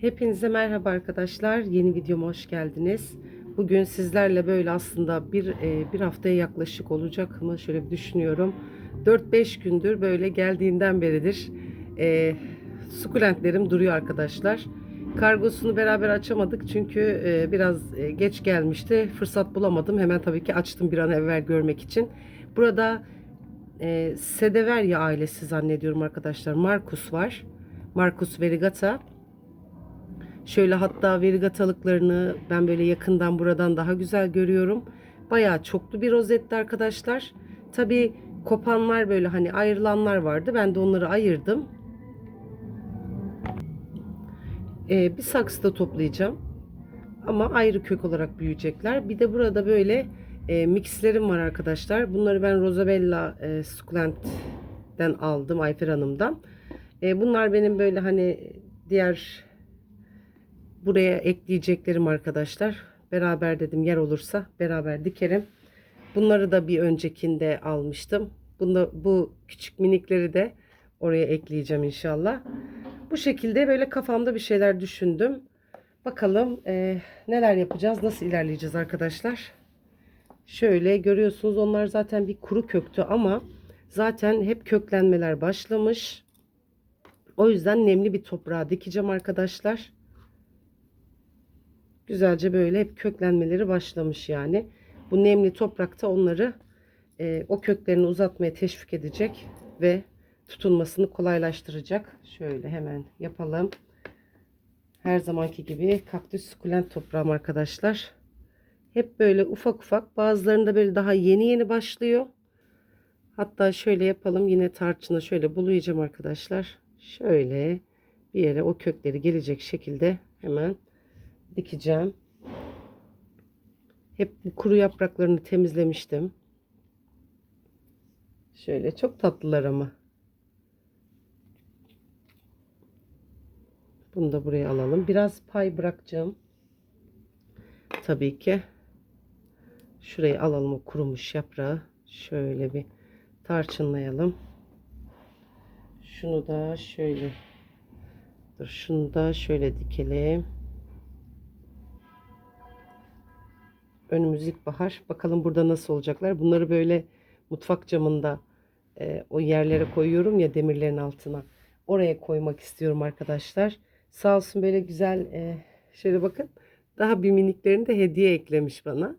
Hepinize merhaba arkadaşlar. Yeni videoma hoş geldiniz. Bugün sizlerle böyle aslında bir e, bir haftaya yaklaşık olacak mı şöyle bir düşünüyorum. 4-5 gündür böyle geldiğinden beridir e, sukulentlerim duruyor arkadaşlar. Kargosunu beraber açamadık çünkü e, biraz e, geç gelmişti. Fırsat bulamadım. Hemen tabii ki açtım bir an evvel görmek için. Burada e, Sedeverya ailesi zannediyorum arkadaşlar. Marcus var. Marcus Verigata. Şöyle hatta verigatalıklarını ben böyle yakından buradan daha güzel görüyorum. Bayağı çoklu bir rozetti arkadaşlar. Tabi kopanlar böyle hani ayrılanlar vardı. Ben de onları ayırdım. Ee, bir saksıda toplayacağım. Ama ayrı kök olarak büyüyecekler. Bir de burada böyle e, mixlerim var arkadaşlar. Bunları ben Rosabella e, Succulent'ten aldım Ayfer Hanım'dan. E, bunlar benim böyle hani diğer buraya ekleyeceklerim arkadaşlar. Beraber dedim yer olursa beraber dikerim. Bunları da bir öncekinde almıştım. Bunda, bu küçük minikleri de oraya ekleyeceğim inşallah. Bu şekilde böyle kafamda bir şeyler düşündüm. Bakalım e, neler yapacağız, nasıl ilerleyeceğiz arkadaşlar. Şöyle görüyorsunuz onlar zaten bir kuru köktü ama zaten hep köklenmeler başlamış. O yüzden nemli bir toprağa dikeceğim arkadaşlar. Güzelce böyle hep köklenmeleri başlamış yani. Bu nemli toprakta onları e, o köklerini uzatmaya teşvik edecek ve tutunmasını kolaylaştıracak. Şöyle hemen yapalım. Her zamanki gibi kaktüs sukulent toprağım arkadaşlar. Hep böyle ufak ufak bazılarında böyle daha yeni yeni başlıyor. Hatta şöyle yapalım yine tarçını şöyle bulayacağım arkadaşlar. Şöyle bir yere o kökleri gelecek şekilde hemen dikeceğim. Hep bu kuru yapraklarını temizlemiştim. Şöyle çok tatlılar ama. Bunu da buraya alalım. Biraz pay bırakacağım. Tabii ki. Şurayı alalım o kurumuş yaprağı. Şöyle bir tarçınlayalım. Şunu da şöyle Dur şunu da şöyle dikelim. Önümüz ilkbahar. Bakalım burada nasıl olacaklar. Bunları böyle mutfak camında e, o yerlere koyuyorum ya demirlerin altına. Oraya koymak istiyorum arkadaşlar. Sağ olsun böyle güzel e, şöyle bakın. Daha bir miniklerini de hediye eklemiş bana.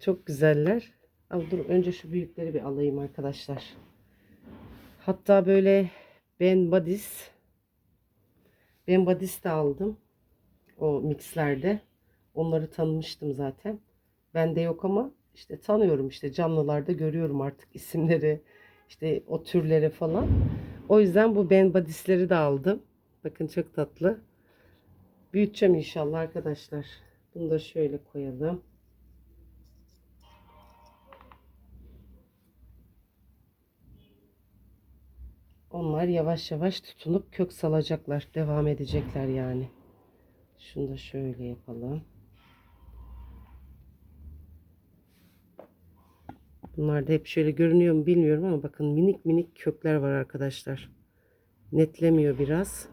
Çok güzeller. Ama dur önce şu büyükleri bir alayım arkadaşlar. Hatta böyle Ben Badis Ben Badis de aldım. O mixlerde. Onları tanımıştım zaten. Bende yok ama işte tanıyorum işte canlılarda görüyorum artık isimleri işte o türleri falan. O yüzden bu Ben Badis'leri de aldım. Bakın çok tatlı. Büyüteceğim inşallah arkadaşlar. Bunu da şöyle koyalım. Onlar yavaş yavaş tutunup kök salacaklar. Devam edecekler yani. Şunu da şöyle yapalım. Bunlar da hep şöyle görünüyor mu bilmiyorum ama bakın minik minik kökler var arkadaşlar. Netlemiyor biraz.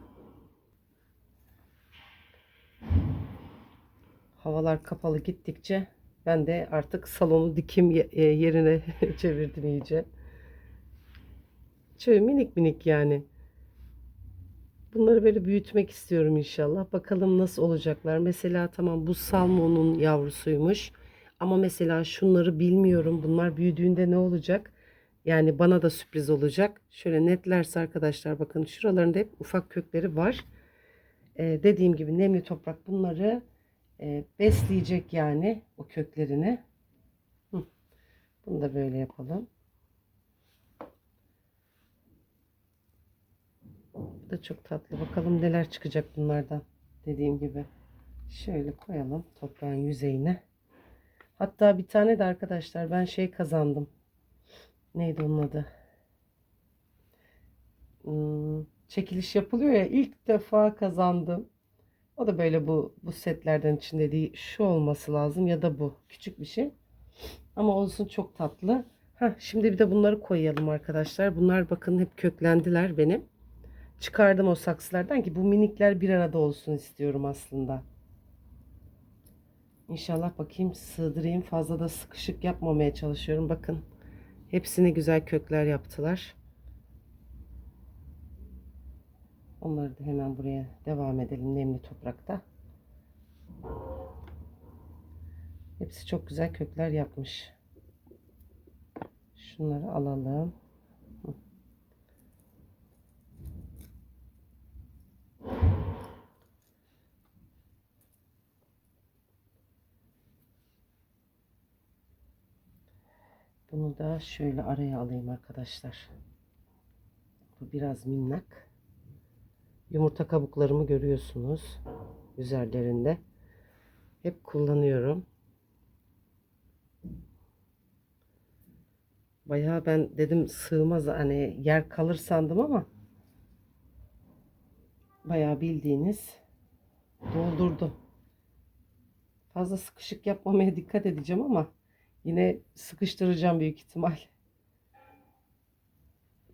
Havalar kapalı gittikçe ben de artık salonu dikim e, yerine çevirdim iyice. Şöyle minik minik yani. Bunları böyle büyütmek istiyorum inşallah. Bakalım nasıl olacaklar. Mesela tamam bu salmonun yavrusuymuş. Ama mesela şunları bilmiyorum. Bunlar büyüdüğünde ne olacak? Yani bana da sürpriz olacak. Şöyle netlerse arkadaşlar bakın şuralarında hep ufak kökleri var. Ee, dediğim gibi nemli toprak bunları e, besleyecek yani o köklerini. Hı. Bunu da böyle yapalım. Bu da çok tatlı. Bakalım neler çıkacak bunlardan. Dediğim gibi. Şöyle koyalım toprağın yüzeyine. Hatta bir tane de arkadaşlar ben şey kazandım. Neydi onun adı? Hmm, çekiliş yapılıyor ya ilk defa kazandım. O da böyle bu bu setlerden içinde değil. Şu olması lazım ya da bu. Küçük bir şey. Ama olsun çok tatlı. Heh, şimdi bir de bunları koyalım arkadaşlar. Bunlar bakın hep köklendiler benim. çıkardım o saksılardan ki bu minikler bir arada olsun istiyorum aslında. İnşallah bakayım sığdırayım. Fazla da sıkışık yapmamaya çalışıyorum. Bakın hepsine güzel kökler yaptılar. Onları da hemen buraya devam edelim nemli toprakta. Hepsi çok güzel kökler yapmış. Şunları alalım. Da şöyle araya alayım arkadaşlar. Bu biraz minnak. Yumurta kabuklarımı görüyorsunuz. Üzerlerinde. Hep kullanıyorum. Bayağı ben dedim sığmaz hani yer kalır sandım ama bayağı bildiğiniz doldurdum. Fazla sıkışık yapmamaya dikkat edeceğim ama yine sıkıştıracağım büyük ihtimal.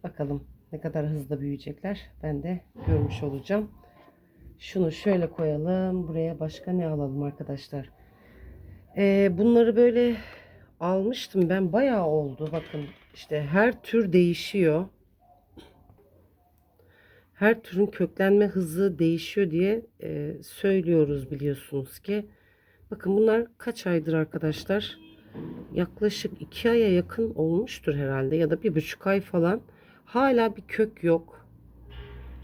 Bakalım ne kadar hızlı büyüyecekler. Ben de görmüş olacağım. Şunu şöyle koyalım. Buraya başka ne alalım arkadaşlar? Ee, bunları böyle almıştım ben bayağı oldu bakın işte her tür değişiyor her türün köklenme hızı değişiyor diye e, söylüyoruz biliyorsunuz ki bakın bunlar kaç aydır arkadaşlar yaklaşık iki aya yakın olmuştur herhalde ya da bir buçuk ay falan hala bir kök yok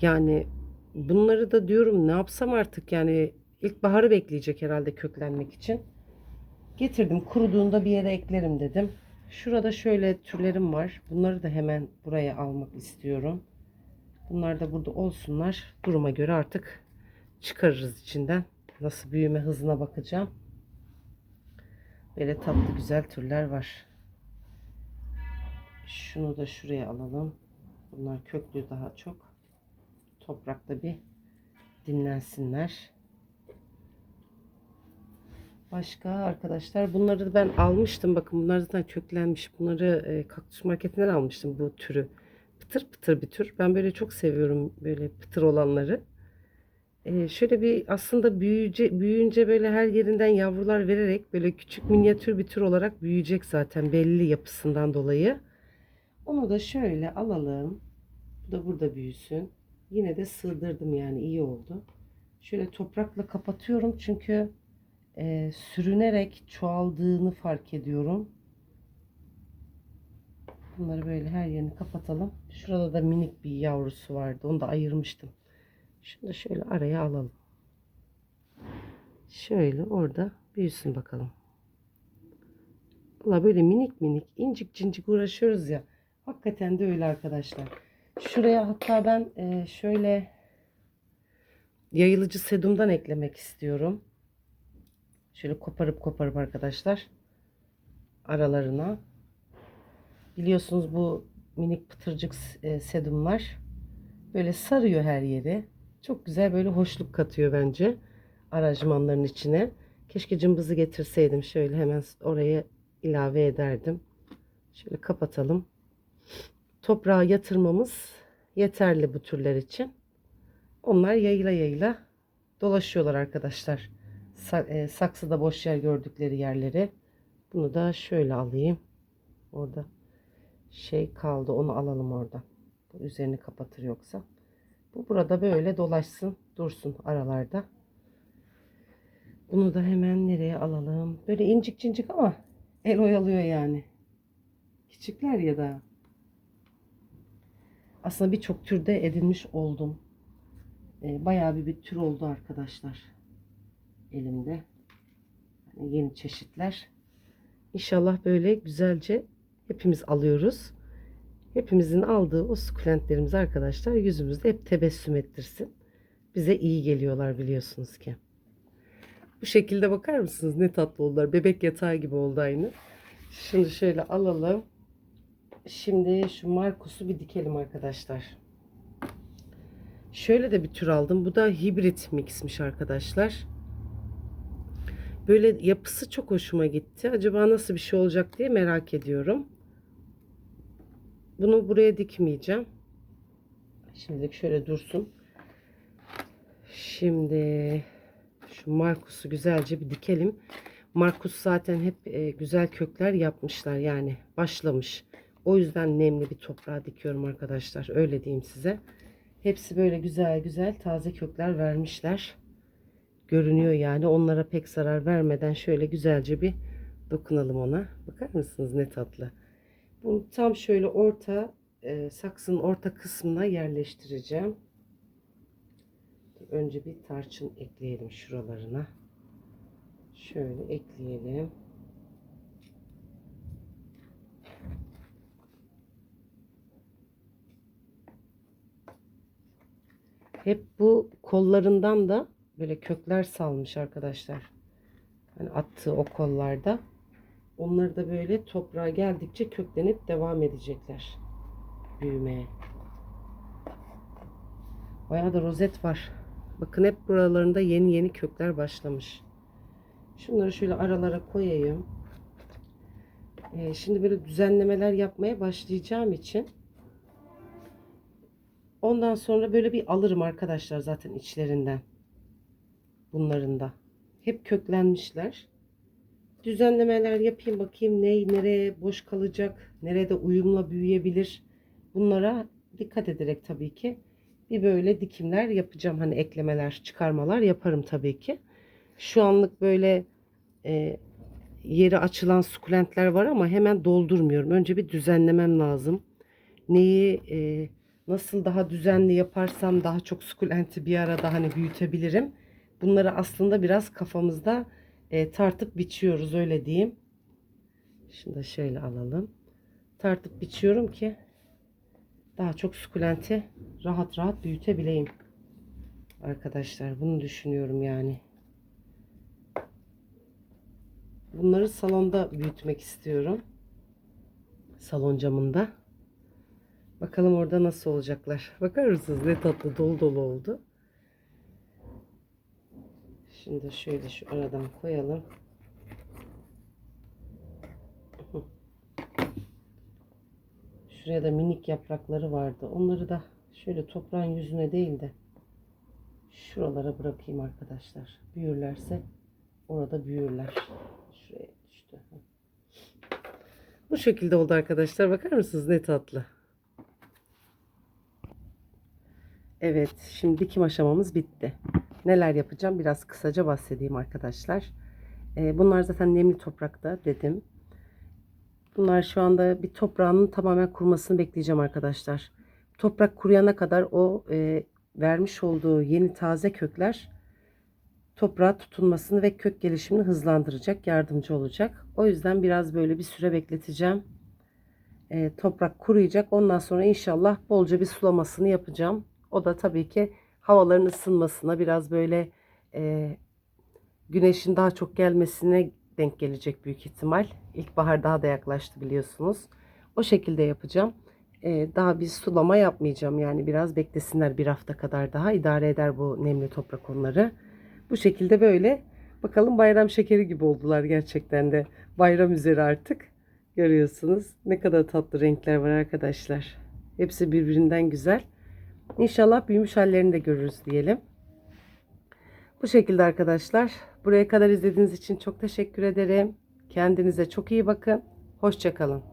yani bunları da diyorum ne yapsam artık yani ilkbaharı bekleyecek herhalde köklenmek için Getirdim kuruduğunda bir yere eklerim dedim. Şurada şöyle türlerim var. Bunları da hemen buraya almak istiyorum. Bunlar da burada olsunlar. Duruma göre artık çıkarırız içinden. Nasıl büyüme hızına bakacağım. Böyle tatlı güzel türler var. Şunu da şuraya alalım. Bunlar köklü daha çok. Toprakta bir dinlensinler. Başka arkadaşlar bunları ben almıştım. Bakın bunlar zaten köklenmiş. Bunları e, kaktüs marketinden almıştım bu türü. Pıtır pıtır bir tür. Ben böyle çok seviyorum böyle pıtır olanları. E, şöyle bir aslında büyüyünce, büyüyünce böyle her yerinden yavrular vererek böyle küçük minyatür bir tür olarak büyüyecek zaten belli yapısından dolayı. Onu da şöyle alalım. Bu da burada büyüsün. Yine de sığdırdım yani iyi oldu. Şöyle toprakla kapatıyorum çünkü e, sürünerek çoğaldığını fark ediyorum. Bunları böyle her yerini kapatalım. Şurada da minik bir yavrusu vardı. Onu da ayırmıştım. Şunu da şöyle araya alalım. Şöyle orada büyüsün bakalım. Valla böyle minik minik incik cincik uğraşıyoruz ya. Hakikaten de öyle arkadaşlar. Şuraya hatta ben e, şöyle yayılıcı sedumdan eklemek istiyorum. Şöyle koparıp koparıp arkadaşlar aralarına. Biliyorsunuz bu minik pıtırcık e, sedumlar böyle sarıyor her yeri. Çok güzel böyle hoşluk katıyor bence aranjmanların içine. Keşke cımbızı getirseydim. Şöyle hemen oraya ilave ederdim. Şöyle kapatalım. Toprağa yatırmamız yeterli bu türler için. Onlar yayla yayla dolaşıyorlar arkadaşlar. E, saksıda boş yer gördükleri yerleri. Bunu da şöyle alayım. Orada şey kaldı. Onu alalım orada. Bu üzerini kapatır yoksa. Bu burada böyle dolaşsın. Dursun aralarda. Bunu da hemen nereye alalım? Böyle incik cincik ama el oyalıyor yani. Küçükler ya da. Aslında birçok türde edinmiş oldum. E, bayağı bir, bir tür oldu arkadaşlar elimde. Yani yeni çeşitler. İnşallah böyle güzelce hepimiz alıyoruz. Hepimizin aldığı o sukulentlerimiz arkadaşlar yüzümüzde hep tebessüm ettirsin. Bize iyi geliyorlar biliyorsunuz ki. Bu şekilde bakar mısınız ne tatlı oldular. Bebek yatağı gibi oldu aynı. Şimdi şöyle alalım. Şimdi şu Markus'u bir dikelim arkadaşlar. Şöyle de bir tür aldım. Bu da hibrit mixmiş arkadaşlar. Böyle yapısı çok hoşuma gitti. Acaba nasıl bir şey olacak diye merak ediyorum. Bunu buraya dikmeyeceğim. Şimdilik şöyle dursun. Şimdi şu Markus'u güzelce bir dikelim. Markus zaten hep e, güzel kökler yapmışlar yani başlamış. O yüzden nemli bir toprağa dikiyorum arkadaşlar. Öyle diyeyim size. Hepsi böyle güzel güzel taze kökler vermişler. Görünüyor yani. Onlara pek zarar vermeden şöyle güzelce bir dokunalım ona. Bakar mısınız ne tatlı. Bunu tam şöyle orta e, saksının orta kısmına yerleştireceğim. Önce bir tarçın ekleyelim şuralarına. Şöyle ekleyelim. Hep bu kollarından da böyle kökler salmış arkadaşlar. Hani attığı o kollarda. Onları da böyle toprağa geldikçe köklenip devam edecekler büyümeye. Bayağı da rozet var. Bakın hep buralarında yeni yeni kökler başlamış. Şunları şöyle aralara koyayım. Ee, şimdi böyle düzenlemeler yapmaya başlayacağım için ondan sonra böyle bir alırım arkadaşlar zaten içlerinden. Bunların da. Hep köklenmişler. Düzenlemeler yapayım bakayım ne nereye boş kalacak, nerede uyumla büyüyebilir. Bunlara dikkat ederek tabii ki bir böyle dikimler yapacağım. Hani eklemeler, çıkarmalar yaparım tabii ki. Şu anlık böyle e, yeri açılan sukulentler var ama hemen doldurmuyorum. Önce bir düzenlemem lazım. Neyi e, nasıl daha düzenli yaparsam daha çok sukulenti bir arada hani büyütebilirim. Bunları aslında biraz kafamızda e, tartıp biçiyoruz öyle diyeyim. Şunu da şöyle alalım. Tartıp biçiyorum ki daha çok sukulenti rahat rahat büyütebileyim. Arkadaşlar bunu düşünüyorum yani. Bunları salonda büyütmek istiyorum. Salon camında. Bakalım orada nasıl olacaklar. Bakar mısınız ne tatlı dolu dolu oldu. Şimdi şöyle şu aradan koyalım. Şuraya da minik yaprakları vardı. Onları da şöyle toprağın yüzüne değil de şuralara bırakayım arkadaşlar. Büyürlerse orada büyürler. Şuraya düştü. Bu şekilde oldu arkadaşlar. Bakar mısınız ne tatlı. Evet, şimdi dikim aşamamız bitti. Neler yapacağım biraz kısaca bahsedeyim arkadaşlar. Ee, bunlar zaten nemli toprakta dedim. Bunlar şu anda bir toprağının tamamen kurumasını bekleyeceğim arkadaşlar. Toprak kuruyana kadar o e, vermiş olduğu yeni taze kökler toprağa tutunmasını ve kök gelişimini hızlandıracak, yardımcı olacak. O yüzden biraz böyle bir süre bekleteceğim. E, toprak kuruyacak. Ondan sonra inşallah bolca bir sulamasını yapacağım. O da tabii ki havaların ısınmasına biraz böyle e, güneşin daha çok gelmesine denk gelecek büyük ihtimal. İlkbahar daha da yaklaştı biliyorsunuz. O şekilde yapacağım. Ee, daha bir sulama yapmayacağım. Yani biraz beklesinler bir hafta kadar daha. idare eder bu nemli toprak onları. Bu şekilde böyle. Bakalım bayram şekeri gibi oldular gerçekten de. Bayram üzeri artık. Görüyorsunuz. Ne kadar tatlı renkler var arkadaşlar. Hepsi birbirinden güzel. İnşallah büyümüş hallerini de görürüz diyelim. Bu şekilde arkadaşlar. Buraya kadar izlediğiniz için çok teşekkür ederim. Kendinize çok iyi bakın. Hoşçakalın.